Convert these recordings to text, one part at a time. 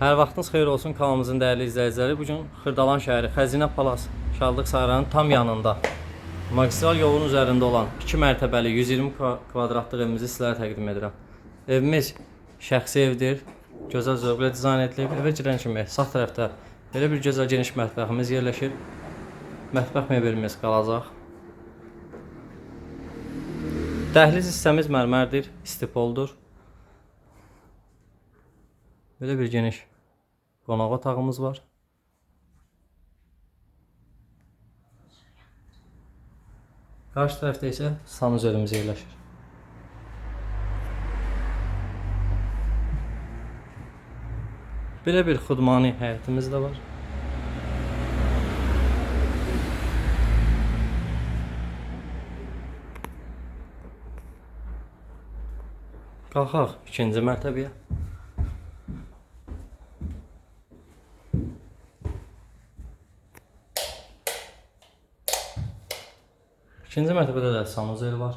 Hər vaxtınız xeyir olsun kanalımızın dəyərli izləyiciləri. Bu gün Xırdalan şəhəri Xəzinə Palas Şadlıq Sarayının tam yanında magistral yolun üzərində olan 2 mərtəbəli 120 kva- kvadratlıq evimizi sizlərə təqdim edirəm. Evimiz şəxsi evdir. Gözəl zövqlə dizayn edilib. Evə girən kimi sağ tərəfdə belə bir gözəl geniş mətbəximiz yerləşir. Mətbəx mebelimiz qalacaq. Dəhliz hissəmiz mərmərdir, istipoldur. Belə bir geniş qonaq otağımız var. Qarşı tərəfdə isə sanuzörümüz yerləşir. Belə bir xudmani həyətimiz də var. Qalxaq ikinci mərtəbəyə. İkinci mərtəbədə də sanuzel var.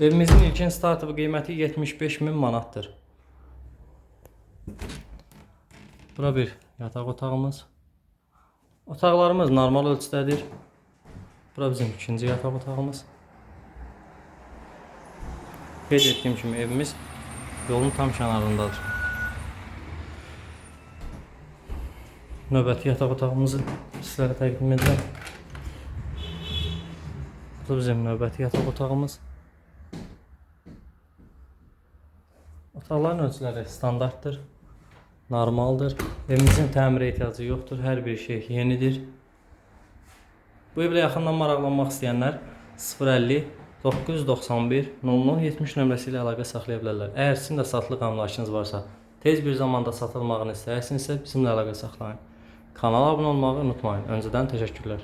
Evimizin ilkin startı qiyməti 75 min manatdır. Bura bir yataq otağımız. Otaqlarımız normal ölçüdədir. Bura bizim ikinci yataq otağımız. Qeyd etdiyim kimi evimiz yolun tam kənarındadır. Növbəti yataq otağımızı sizlərə təqdim edirəm. Bu bizim növbəti yataq otağımız. Otaqların ölçüləri standartdır, normaldır. Evimizin təmirə ehtiyacı yoxdur, hər bir şey yenidir. Bu evlə yaxından maraqlanmaq istəyənlər 050 991 00 70 nömrəsi ilə əlaqə saxlaya bilərlər. Əgər sizin də satlıq əmlakınız varsa, tez bir zamanda satılmağını istəyirsinizsə bizimlə əlaqə saxlayın. Kanala abunə olmağı unutmayın. Öncədən təşəkkürlər.